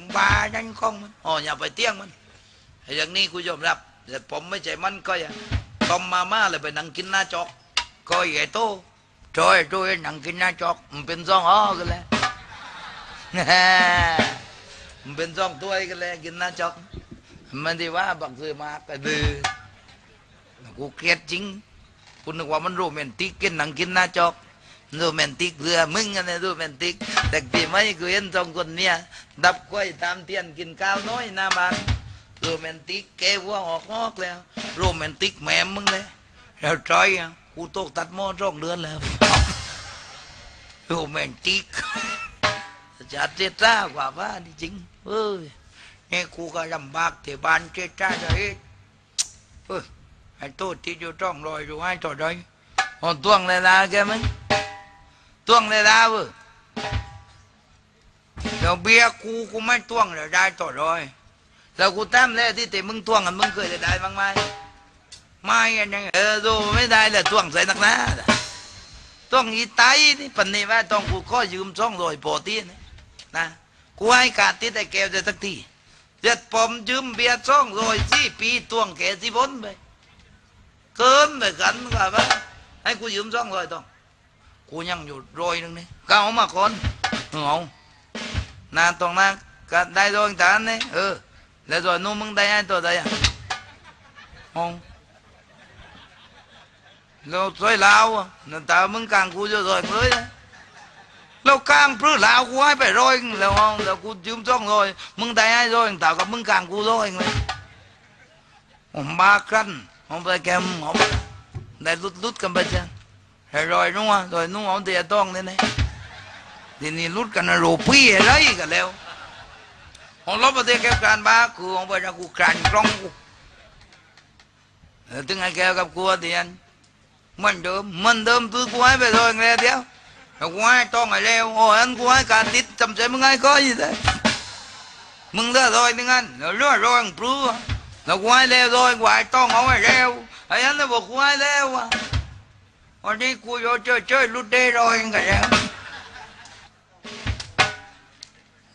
งบ้านั่นของมันอ๋ออย่าไปเตี้ยงมันอย่างนี้กูยอมรับแต่ผมไม่ใช่มันก็อย่างต้มมาม่าเลยไปนั่งกินหน้าจอกก็ใหญ่โตจอยจอยนั่งกินหน้าจอกมันเป็นซองอ้อกันแล้วมันเป็นซองตัวกันแล้วกินหน้าจอกมันที่ว่าบักซื้อมากระดือกูเกลียดจริงกูนึกว่ามันโรแมนติกกินหนังกินหน้าจอก โรแมนติกเรือมึงอันนี้โรแมนติก แต่ที่ไม่กูเห็นสองคนเนี่ยดับกล้วยตามเตียนกินข้าวน้อยหน้าบ้านโรแมนติกแกวัวออกงอกแล้วโรแมนติกแม่มึงเลยแล้วจอยอะกูตกตัดหม้อร่องเดือนแล้วโรแมนติกจะเจ็ดจ้ากว่าว่านจริงเอ้ยนี่กูก็ลำบากที่บ้านเจ๊จ้าเลยเฮ้ยไอ้ตู้ที่อยู่ต้องรอยอยู่ให้ต่อได้อ๋อต้วงเลยละแกมั้ย ต้วงเลยละเว้ยเดี๋ยวเบียร์กูกูไม่ต้วงเลยได้ต่อรอยแล้วกูแต้มเลยที่เตมึงต้วงกันมึงเคยได้บ้างไหมไม่อันยังเออดูไม่ได้เลยต้วงใส่นักหน้าต้วงอีไตนี่ปันนี้ว่าต้องกูขอยืมช่องรอยโปรตีนนะกูให้การติดไอ้แก้วจะสักทีเจ็ดผมยืมเบียร์ช่องรอยสี่ปีต้วงแก่สิบนไปเกินไปกันก็ว่าให้กูยืมช่องรอยต้อง กูยังอยู่รอยนึงนี่ก้าวมาก่อนเอานานตรงนั้นก็ได้รอยจานนี่เออแล้วรอยนู้นมึงได้ไอ้ตัวใดอะเอาเราสวยลาวอะนั่นแต่มึงกลางกูจะรอยเลยนะแล้วกลางพรื้ลาวกูให้ไปร้อยแล้วเอาแล้วกูยืมจ้องร้อยมึงได้ให้ร้อยแต่ากับมึงกลางกูร้อยเลยผมมากันผมไปแกมผมได้ลุดลุดกันไปจ้ะ ให้รอยนู้นร้อยนู้นเอาเดียต้องเนี่ยนี่ทีนี้ลุดกันนะโรปี้อะไรกันแล้วผมลบประเดี๋ยวการบ้ากูผมไปจะกูกลานกล้องกูถึงไอ้แกกับกูเดียนมันเดิมมันเดิมคือกูให้ไปร้อยเลยเดียวกูให้ต้องไอ้เลวโอ้ยอันกูให้การติดจำใจมึงให้ก็ยี่เลยมึงเลือดรอยนึงอันเลือดรอยปลื้อแล้วกูให้เลวรอยกูให้ต้องเอาไอ้เลวไอ้อันนั้นบอกกูให้เลวอะ วันนี้กูโยเจอเจอลุดเด้รอยกันแล้ว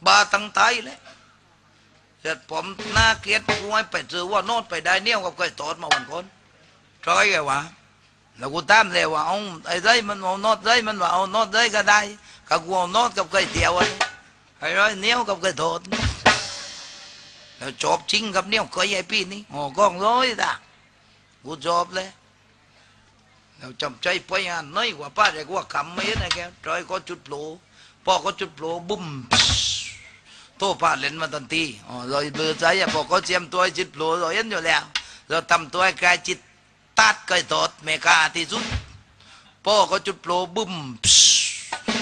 บาตั้งไตเลยเสร็จผมหน้าเกลียดกูให้ไปซื้อว่าโนดไปได้เนี่ยกับเคยตอดมาวันก่อนใช่ไงวะแล้วกูตามเลยว่าเอาไอ้ไรมันเอาโนอดไรมันว่าเอาโนอดไรก็ได้ก็กูเอาโนอดกับไก่เตียวอะไอ้ไรเนี้ยกับไก่โทดแล้วจบจริงกับเนี้ยเคยไอ้พี่นี่โอ้กองร้อยตากูจบเลย จำใจไปงานน้อยกว่าป้าแต่กว่าคำไม่นะแกจอยก็จุดโผล่พ่อก็จุดโผล่บุ้มโตป้าเล่นมาทันทีอ๋อเราเบือใจอะพอเขาเจียมตัวจุดโผล่เราเห็นอยู่แล้ว เราทำตัวให้กายจิตตัดไก่ตอดเมกาที่สุดพ่อก็จุดโปรบึ้ม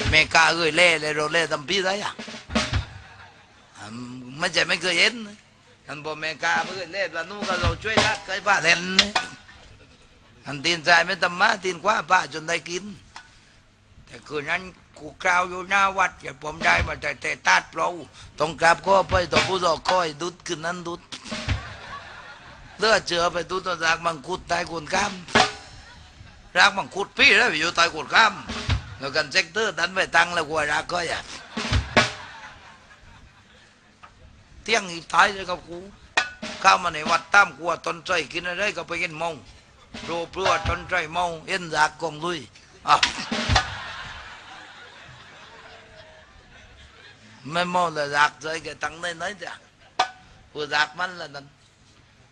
เมกาเอ้ยเล่เลยเราเล่ทำพี่ไรอะอ่าไม่ใช่ไม่เคยเห็นนะอันบอกเมกาเพื่อเล่แล้วนู่นก็เราช่วยรักไก่ป้าแทนน อันตีนใจไม่ทำมาตีนกว่าป้าจนได้กิน แต่คืนนั้นกูกล่าวอยู่หน้าวัดอย่าผมได้มาแต่แต่ตัดเราต้องกลับก็ไปต่อผู้ต่อคอยดุดคืนนั้นดุดเลือดเจือไปตุตรากมังคุดตายกุนข้ามรากมังคุดพี่แล้วอยู่ตายกุนข้ามแล้วกันเซ็กเตอร์ดันไปตังแล้วกลัวรากก็อย่าเที่ยงอีท้ายเลยกับกูเข้ามาในวัดตามกลัวตนใจกินอะไรก็ไปกินมง ลุยอะไม่เมาเลยรากใจแกตังได้น้อยจ้ะกูรากมันละนั่น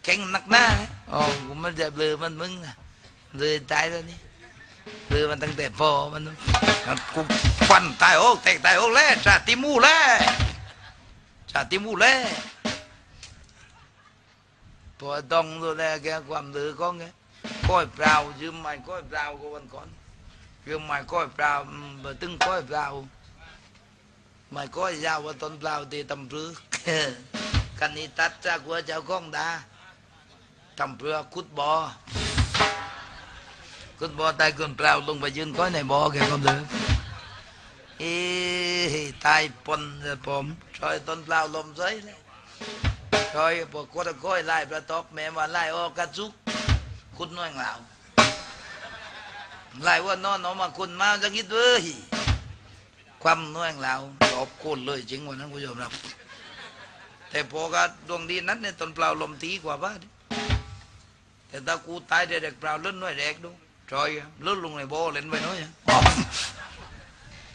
แข็งนักหน้าอ๋อกูมันจะเบลอมันมึงอะเบลอตายแล้วนี่เบลอมันตั้งแต่พอมัน กูฟันตายโอ้แตกตายโอ้แล้วชาติมูแล้วชาติมูแล้วพอต้องดูแลแกความเลือของแกก้อยเปล่ายืมไม้ก้อยเปล่าก็วันก่อนยืมไม้ก้อยเปล่าบตึงก้อยเปล่าไม้ก้อยยาวว่าต้นเปล่าตีตำปรือกันนี้ตัดจากหัวเจ้าก้องดาทำเพื่อขุดบ่อขุดบ่อตายคนเปล่าลงไปยืนก้อยในบ่อแกก็เดินเอ้ตายปนผมชอยต้นเปล่าลมใสเลยชอยพวกกดก้อยไล่ประตอกแม่ว่าไล่ออกกระจุก ขุดน้อยเหล่าไล่ว่านอนออกมาคุณมาจะคิดเว้ยความน้อยเหล่าตอบโคนเลยจริงวันนั้นกูยอมรับแต่พอก็ดวงดีนั้นเนี่ยตนเปล่าลมตีกว่าบ้านแต่ถ้ากูตายเด็กเปล่าเล่นน้อยแดกดูจอยเลื่นลงในโบเล่นไปน้อย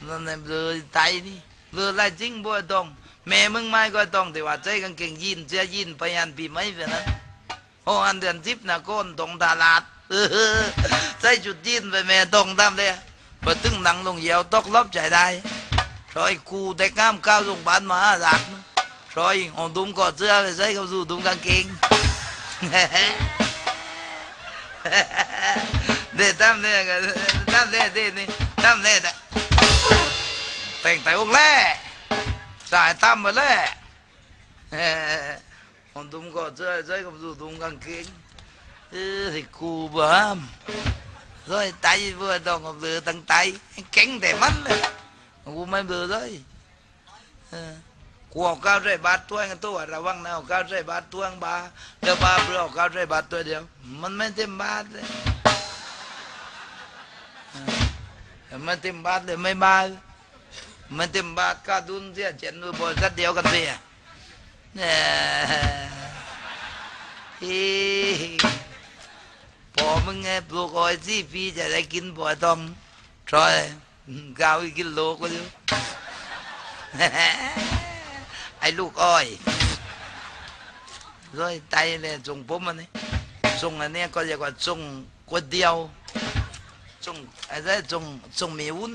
นั่นเลยตายนี่เลยไล่จริงบ่ต้องแม่มึงไม่ก็ต้องแต่ว่าใจกางเกงยีนเสื้อยีนไปอันปีไม่เป็นนั้น โอ้อันเดือนทิพนะโกนตรงตลาดใส่จุดยีนไปแม่ตรงตามเลยพอตึงหนังลงเหยียวตกลบใจได้รอยกูแต่ก้ามก้าวลงบ้านมาหลักรอยเองดุมกอดเสื้อไปใส่เขาสู่ดุมกางเกงเด็ดตามเลยกันตามเลยเด็ดนี่ตามเลยแต่แต่งแต่องแรกสายตั้มมาเลย คนตุ้มก็เจอเจอกับดูตุ้มกางเกงเออ thì cụ bơm rồi tay vừa đồng ngọc lừa tăng tay cánh để mắt này cụ mới vừa rồi cụ học cao rơi bát tuổi người tôi là văng nào cao rơi bát tuổi ba đưa ba bữa học cao rơi bát tuổi điều mình mới thêm bát đấy mới thêm bát để mấy ba มันเต็มบาทกาดุนเสี พอมึงไงปลูกอ้อยสี่ปีจะได้กินบ่อยต้องทรอยกาวอีกกิโลก็อยู่ไอ้ลูกอ้อยร้อยไตเลยส่งผมอันนี้ส่งอันนี้ก็เรียกว่าส่งก๋วยเตี๋ยวส่งอะไรส่งส่งมีวุ้น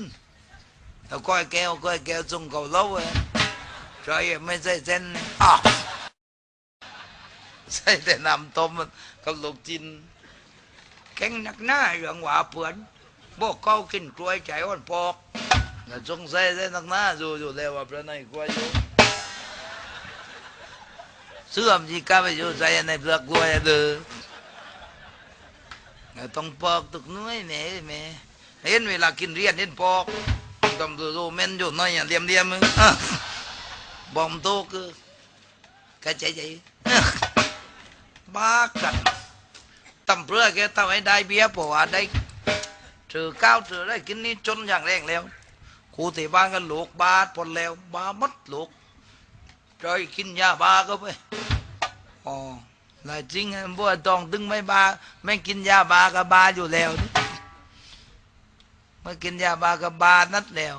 Rồi coi keo coi keo chung cầu lâu rồi rồi mới dây chân à dây để làm tôm cầu lục chín cánh nắc ná rượng quả phượn bố câu kinh chuối chạy ôn bọc là chung dây dây nắc ná dù dù leo vào bên này qua vô sư làm gì cả bây giờ dây này được qua được Người tông bọc tục nuôi mẹ mẹ Hết vì là kinh riêng đến bọc ตำรวจเมนอยู่น้อยอย่างเดียมเดียมมึงบอมโตคือกระใจใจบ้ากันตำเพื่อกทำให้ได้เบี้ยปว่าได้ถือก้าวถือได้กินนี่จนอย่าง แรงแล้วครูที่บ้านก็ลูกบาดผลแล้วบามัดลูกจอยกินยาบาก็ไปอ๋อหลายจริงบัวตองตึงไม่บาไม่กินยาบาก็บาอยู่แล้วนี่เมื่อกินยาบากับบานัดแล้ว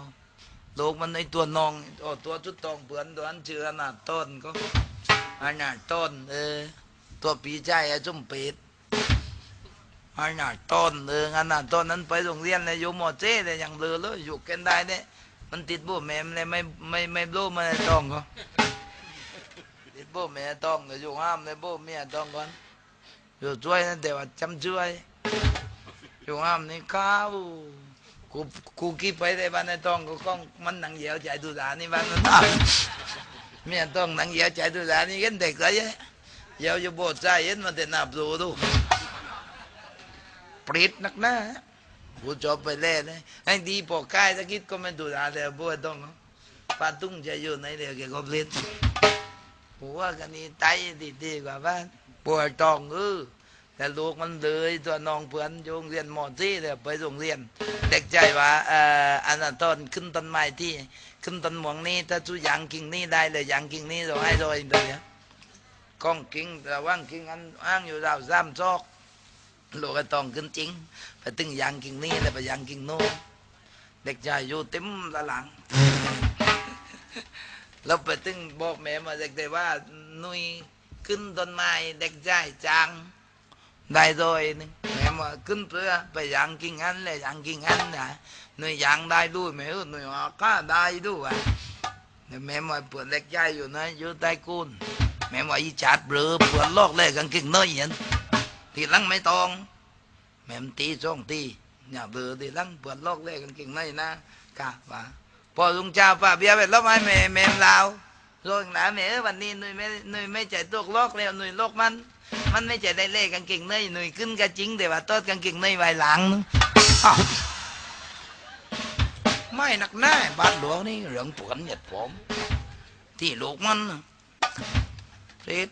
ลูกมันในตัวนองโอ้ตัวชุดตองเผือนตัวนั้นชื่ออนาต้นก็อนาต้นเออตัวปีใจไอ้จุ่มเป็ดอนาต้นเอออนาต้นนั้นไปโรงเรียนเลยอยู่มอเจ้เลยยังเลือเลยอยู่กันได้เนี่ยมันติดบุแม่เลยไม่ไม่ไม่รู้มันต้องก็ติดบุแม่ต้องเลยอยู่ห้ามเลยบุเมียต้องก่อนอยู่ช่วยนั่นแต่ว่าจำช่วยอยู่ห้ามนี่ข้าว กูกูคิดไปได้บ้านในต้องกูก็มันหนังเหยียวใจดูดานี่บ้านนั้นน่ะเมียต้องหนังเหยียวใจดูดานี่กันเด็กเลยเหยียวอยู่โบสถ์ใจเห็นมันแต่นับดูดูปริดนักหน้ากูจบไปแล้วเลยไอ้ดีพอใกล้ตะคิดก็ไม่ดูดาแล้วโบสถ์ต้องปาตุ้งจะอยู่ไหนเดียวแกก็เปลี่ยนผัวกันนี่ไตดีๆกว่าบ้านปวดตองเออ แต่ลูกมันเลยตัวน้องเพื่อนโรงเรียนหมอซี่เลยไปโรงเรียน เด็กใจว่าเอ่ออันนั้นต้นขึ้นต้นไม้ที่ขึ้นต้นหมวงนี้ถ้าทุอย่างกิ่งนี้ได้เลยยางกิ่งนี้เราให้โดยเดียวก้องกิ่งระว่างกิ่งอันอ้างอยู่ราวสามซอกลูกก็ต้องขึ้นจริง ไปตึงยางกิ่งนี้เลยไปยางกิ่งโน้นเด็กใจอยู่เต็มละหลังเราไปตึงบอกแม่มาเด็กแต่ว่านุยขึ้นต้นไม้เด็กใจจาง ได้ด้วยนี่แม่มาขึ้นเพื่อไปยังกิงอันเลยยังกิงอันนะหน่วยยังได้ด้วยแม่หน่วยก็ได้ด้วยแม่มาเปิดเล็กใหญ่อยู่นะอยู่ใต้กุนแม่มาอีจัดเรือเปิดลกเลยกันกิงน้อยเห็นทีหลังไม่ตองแม่ตีช่องตีเนี่ยเบือทีหลังเปิดลกเลยกันกินน้อยนะกะว่าพอลุงเจ้าป้าเบียไปรับไม้แม่แม่ลาวโรงหนาแม่วันนี้หน่ยไม่หน่ยไม่ใจตัวลกแล้วหน่วยลกมัน มันไม่ใช่ได้เล่กางเกงในหนุ่ยขึ้นก็จริงแต่ว่าต้นกางเกงในไว้หลังนึงไม่นักแน่บ้านหลวงนี่เรื่องปวนเหยียดผม ที่ลูกมันเร็ด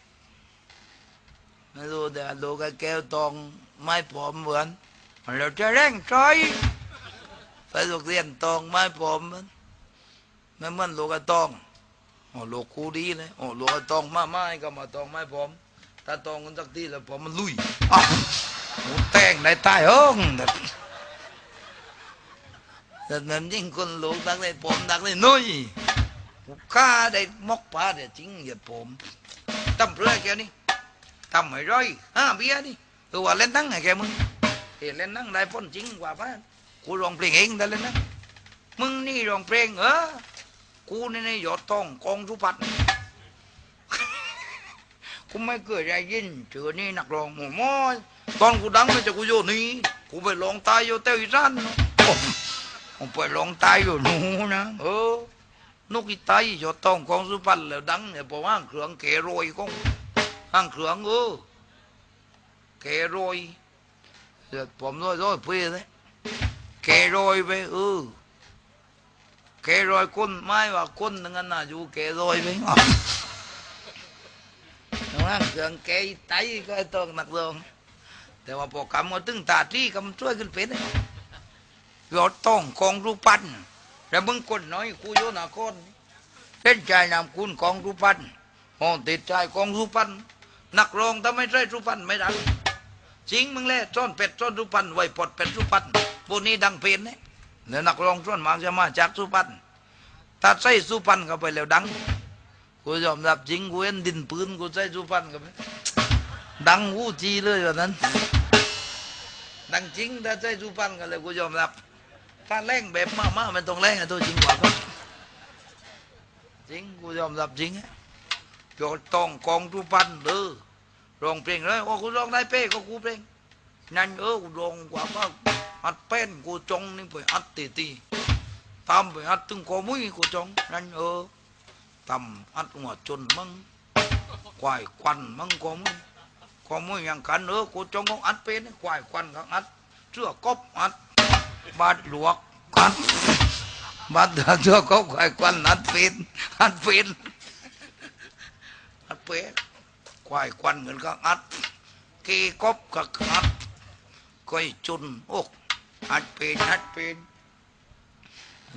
ไม่รู้แต่ลูกก็แก้วตองไม่ผมเหมือนเราจะแร่งใจไปโรงเรียนตองไม่ผมมันไม่เหมือนลูกก็ตองโอ้โลกกูดีเลยโอ้โลกตองมาไม้ก็มาตองไม้ผม ถ้าตองกันสักทีแล้วผมมันลุยอ้าวหมูแต่งในใต้ห้องแต่นั้นยิ่งคนโลกดักในผมดักในน้อยกูฆ่าได้มกปลาเดี๋ยจริงอย่าผมตั้มเพื่อแกนี่ตั้มไม่ร้อยห้าเบียนี่ตัวว่าเล่นนั่งไงแกมึงเห็นเล่นนั่งได้พ้นจริงกว่าป้ากูร้องเพลงเองได้เล่นนั่งมึงนี่ร้องเพลงเออกูนี่ในยอดทองกองสุพัฒน์ กูไม่เคยได้ยินเจอนี่นักร้องหมูมอยตอนกูดังไม่จะกูโยนี่กูไปลองตายอยู่เต้ยรันเนผมไปลองตายอยู่หนูนะเออนกอีไตยอดทองกองสุพัฒน์แล้วดังเนี่ยเพราะว่าเครื่องเกโรยของห้างเครื่องเออเกโรยเดี๋ยวผมร้อยร้อยเพื่อเลยเกโรยไปเออแกรอยก้นไม้ว่าก้นนั่นน่ะอยู่แกรอยไป อ๋อน้องนั่งเครื่องแกไตก็ต้องหนักลงแต่ว่าพอกำมาตึงตาที่กำช่วยขึ้นเป็นยอดต้องกองรูปปั้นแล้วมึงคนน้อยกูโยนาคนเล่นใจนำคุณกองรูปปั้นห้องติดใจกองรูปปั้นนักร้องถ้าไม่ใช่รูปปั้นไม่ดังจริงมึงแหละซ่อนเป็ดซ่อนรูปปั้นไว้ปลดเป็ดรูปปั้นพวกนี้ดังเพลนเนี่ยเนี่ยนักร้องส่วนมาจะมาจากสุพรรณถ้าใส่สุพรรณเข้าไปแล้วดัง กูยอมรับจริงกูเห็นดินปืนกูใส่สุพรรณเข้าไปดังวูจีเลยแบบนั้น ดังจริงถ้าใส่สุพรรณกันเลยกูยอมรับ ถ้าแรงแบบมามามันต้องแรงอะตัวจริงกว่าก็จริงกูยอมรับจริงอะโจทย์ต้องกองสุพรรณเด้อร้องเพลงเลยโอ้กูร้องได้เป้ก็กูเพลงนั่นเออกูร้องกว่าก็อัดเป็นกูจงนี่ไปอัดตีตีตามไปอัดถึงกอมุ้ยกูจงนั่นเออ ตำอัดหัวจนมึงควายควันมึงกอมุ้ยกอมุ้ยอย่างกันเออกูจงก็อัดเป็นควายควันก็อัดเสื้อกบอัดบาดหลวกอัดบาดเสื้อกบควายควันอัดเป็นอัดเป็นอัดเป็นควายควันเหมือนก็อัดเกกบก็อัดก้อยจุนโอกอัดเป็นอัดเป็น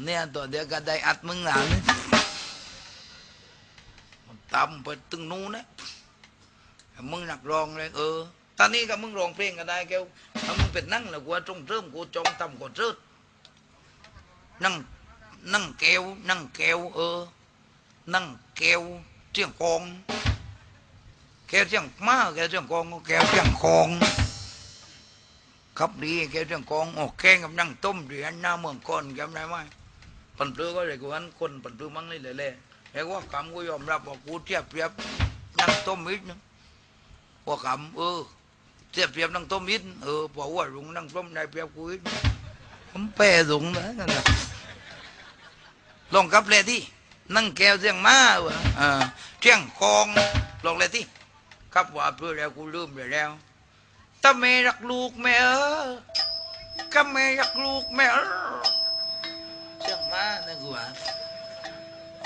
เนี่ยตัวเดียวก็ได้อัดมึงหนานี่มัน ตำไปตึงนู้นนะมึงนักร้องเลยเออตอนนี้ก็มึงร้องเพลงก็ได้แก้วถ้ามึงเป็นนั่งแล้วกูจงเริ่มกูจองตำกูเจิดนั่งนั่งแก้วนั่งแก้วเออ นั่งแก้วเจียงกองแก้วเจียงมาแก้วเจียงกองแก้วเจียงคองครับดีแกเรื่องกองโอ้แกงกับนั่งต้มเหรียญหน้าเมืองก่อนจำได้ไหมปันเปลือก็เลยกูวันคนปันเปลือมั่งนี่เลยเลย แต่ว่าคำกูยอมรับว่ากูเทียบเปรียบนั่งต้มมิดนึงว่าคำเออเทียบเปรียบนั่งต้มมิดเออบอกว่าลุงนั่งต้มได้เปรียบกูอีกผมแปรลุงนะนั่นนะลองกับเลยที่นั่งแก้วเสียงมาวะเออเที่ยงคองลองเลยที่ครับว่าเพื่อแล้วกูลืมไปแล้วถ้าแม่รักลูกแม่เออก็แม่รักลูกแม่เออเชื่อมานะกูว่า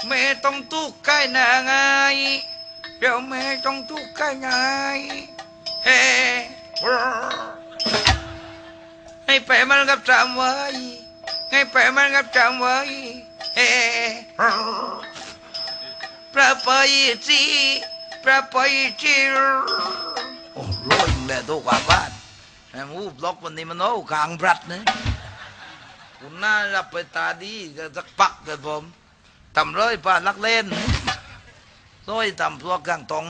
แม่ต้องทุกข์กายนางไงเดี๋ยวแม่ต้องทุกข์กายนายเฮ้ให้ไปมันกับจำไว้ให้ไปมันกับจำไว้เฮ้พระไปจีพระไปจีโอ้โร้อยแม่ตัวกว่าบ้านแม่มูบล็อกวันนี้มันโอ้กลางบรัดนะคุณน่ารับไปตาดีก็สักปักกันผม ทำร้อยป่านักเล่นร้อยทำตัวกลางตอง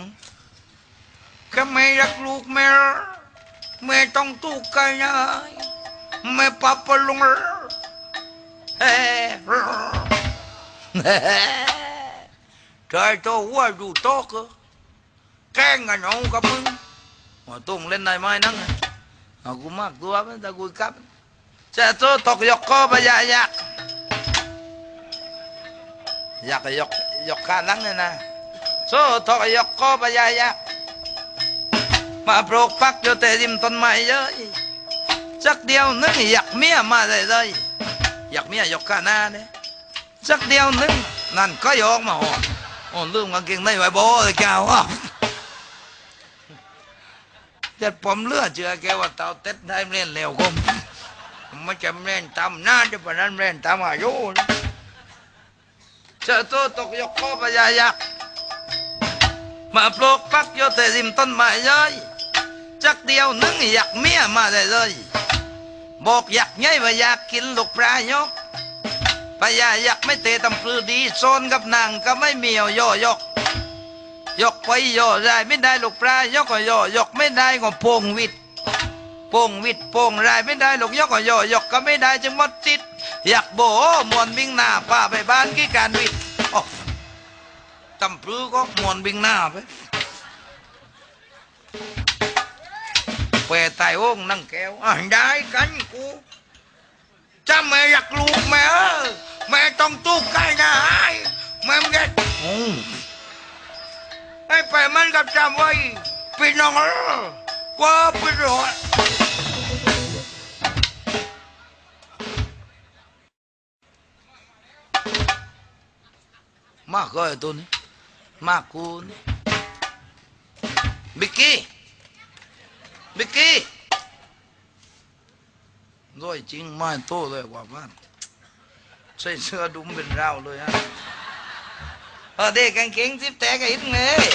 ก็ไม่รักลูกแม่แม่ต้องตู้กันยายแม่ปับปะลงเฮ้ใจโตหัวดูโตก็แกล้งกันเอากับมึง mà tôi không lên này mai nắng họ cũng mắc tôi với ta vui cấp sẽ tôi tộc dọc co bà dạ dạ dạ cái dọc dọc khả năng này nè số tộc dọc co bà dạ dạ mà อยากยกยกขาลังเนี่ยนะโซ่ทอกยกคอปยายะมาปลูกพักอยู่แต่ริมต้นไม้เยอะสักเดียวนึงอยากเมียมาเลยเลยอยากเมียยกขาหน้าเนี่ยสักเดียวนึงนั่นก็ยกมาหอโอ้ลืมกางเกงในไว้โบ้เลยแกวเด็ดผมเลือดเจือแกว่าเตาเต็ดได้เล่นเร็วคมไม่จำเล่นตามหน้าจะปนั้นเล่นตามอายุ ได้เลยบอกอยากไงว่าอยากกินลูกปลายกพญายักไม่เตะตำปลือดีโซนกับนางก็ไม่เมียวย่อยก ยกไปย่อได้ไม่ได้ลูกปลายกก็ย่อยกไม่ได้ก็โพงวิทย์โพงวิทย์โพงรายไม่ได้ลูกยกก็ย่อยกก็ไม่ได้จึงหมดจิต อยากโบมวนวิ่งหน้าป้าไปบ้านกี่การวิทย์อ้อตำปลือก็มวนวิ่งหน้าไปเปตายโอ่งนั่งแก้วอะได้กันกูจะแม่อยากลูกแม่เออแม่ต้องตู้ใกล้นะไอ้แม่ไม่ได้โอ้ไอ้ไปมันกับจำไว้พี่น้องเออกว่าพี่รอด มากก็ไอ้ตัวนี้มากกูนี่บิกกี้บิกกี้ด้วยจริงไม่โตเลยกว่าบ้านใส่เสื้อดุมเป็นเราเลยฮะเออเด็กกางเกงซิปแตกอีกเลย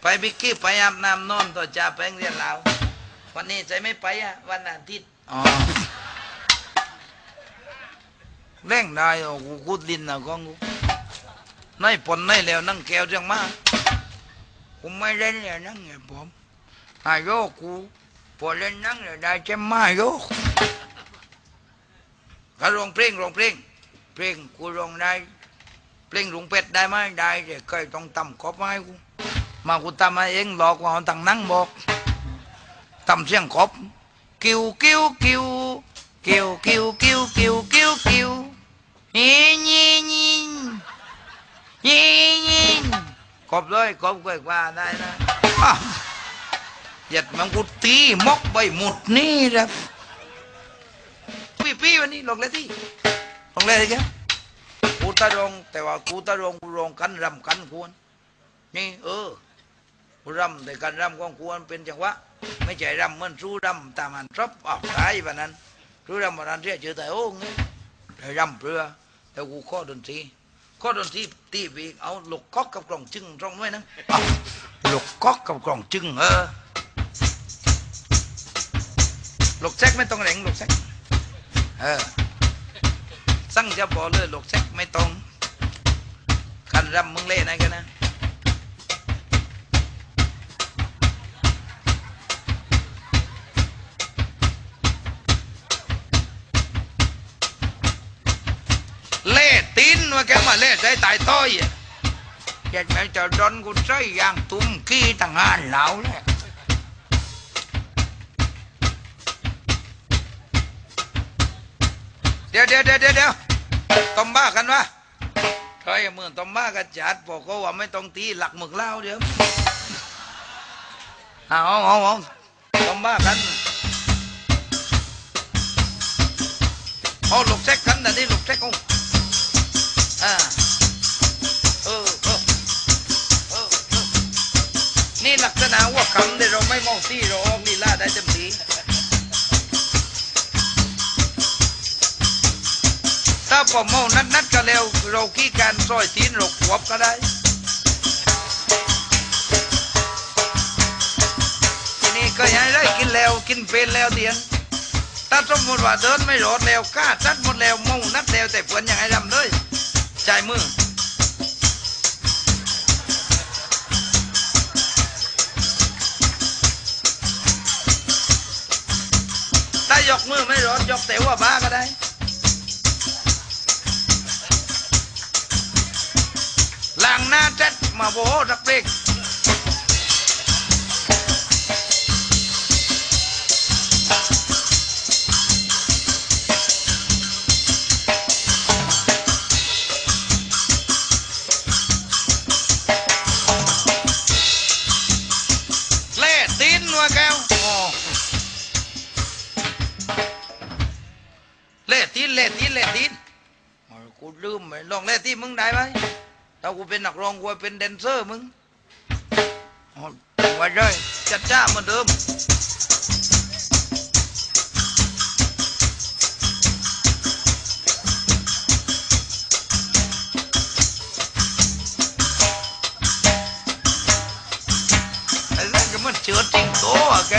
ไปบิกกี้ไปอาบน้ำนอนต่อจ่าแปงเรียนแล้ววันนี้ใจไม่ไปอะวันอาทิตย์อ๋อ แรงได้โอ้กูกูดินนะกองกูนายปนนายแล้วนั่งแก้วจังมากูไม่เล่นเลยนั่งไงผมอายโยกูพอเล่นนั่งเลยได้จะมาโยกก็ร้องเพลงร้องเพลง เพลงกูร้องได้ เพลงลุงเป็ดได้ไหมได้แต่เคยต้องตำกอบไม้กูมากูตำมาเองหลอกว่าตั้งนั่งบอกตำเสียงกอบกิ้วกิ้วกิ้วกิ้วกิ้ว บเลยกอบกวยกว่าได้นะอ้วหยัดมันกูตีมกใบหมดนี่แหละพี่พี่วันนี้ลงเลยที่ลงเลยแกกูตารงแต่ว่ากูตารงกูรองกันรำกันควรนี่เออกูรำแต่การรำของควรเป็นจังหวะไม่ใช่รำเหมือนสู้รำตามันทรับออกตายแบบนั้นสู้รำแบบนั้นเรียกเจอแต่โอ้งแต่รำเพื่อแต่กูข้อดนตรี ข้อดนตรีตีบีเอาลูกก๊อกกับกล่องจึงตรงไว้นะอ้าวลูกก๊อกกับกล่องจึงเออลูกแจ็คไม่ต้องแหลงลูกแจ็คเออสั่งจะบอกเลยลูกเช็คไม่ตรงคันรำมึงเล่นอะไรกันนะ ว่าแกมาเล่ใส่ตายต้อยอะแกไม่จะดนกูใส่ยางตุ้มกี้ต่างหานเหลาแหละเดี๋ยเดี๋ยวเดี๋ยวเดี๋ยวเดี๋ยวต้มบ้ากันวะเฮ้ยมือต้มบ้ากันจัดบอกเขาว่าไม่ต้องตีหลักหมึกเล่าเดี๋ยวเอาเอาเอาเอาต้มบ้ากันเอาลูกแซกกันนะนี่ลูกแซกเอ่าเออเออเออเออนี่ลักษณะว่าคำที่เราไม่มองที่เราออกลีลาได้เต็มที่ถ้าผมเมานัดนัดกันแล้วเราขี้การซอยตีนเราขวบก็ได้ทีนี้ก็ยังได้กินแล้วกินเป็นแล้วเดียนถ้าสมมติว่าเดินไม่รอดแล้วกล้าจัดหมดแล้วเมานัดแล้วแต่เพื่อนยังไงรำเลย ใจมือถ้ยกมือไม่รอดยกเต๋ว่าบ้าก็ได้หลังหน้าจัดมาโบสักเปรก เล่นนี่เล่นนี่กูลืมลองเล่นที่มึงได้ไหมถ้ากูเป็นนักร้องกูเป็นแดนเซอร์มึงไว้เลยจัดจ้าเหมือนเดิมมันเจอจริงโตอะแก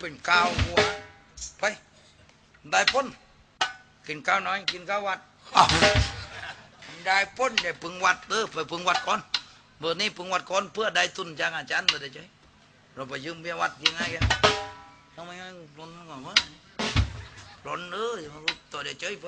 เป็นกาวหัวไปได้พ้นกินข้าวน้อยกินข้าววัดได้พ้นได้พึงวัดเออไปพึงวัดก่อนเบอร์นี้พึงวัดก่อนเพื่อได้ทุนจากอาจารย์เลยได้ใช่เราไปยืมเบี้ยวัดยังไงกันทำไมงั้นร้อนก่อนวะร้อนเออตัวเดี๋ยวเฉยไป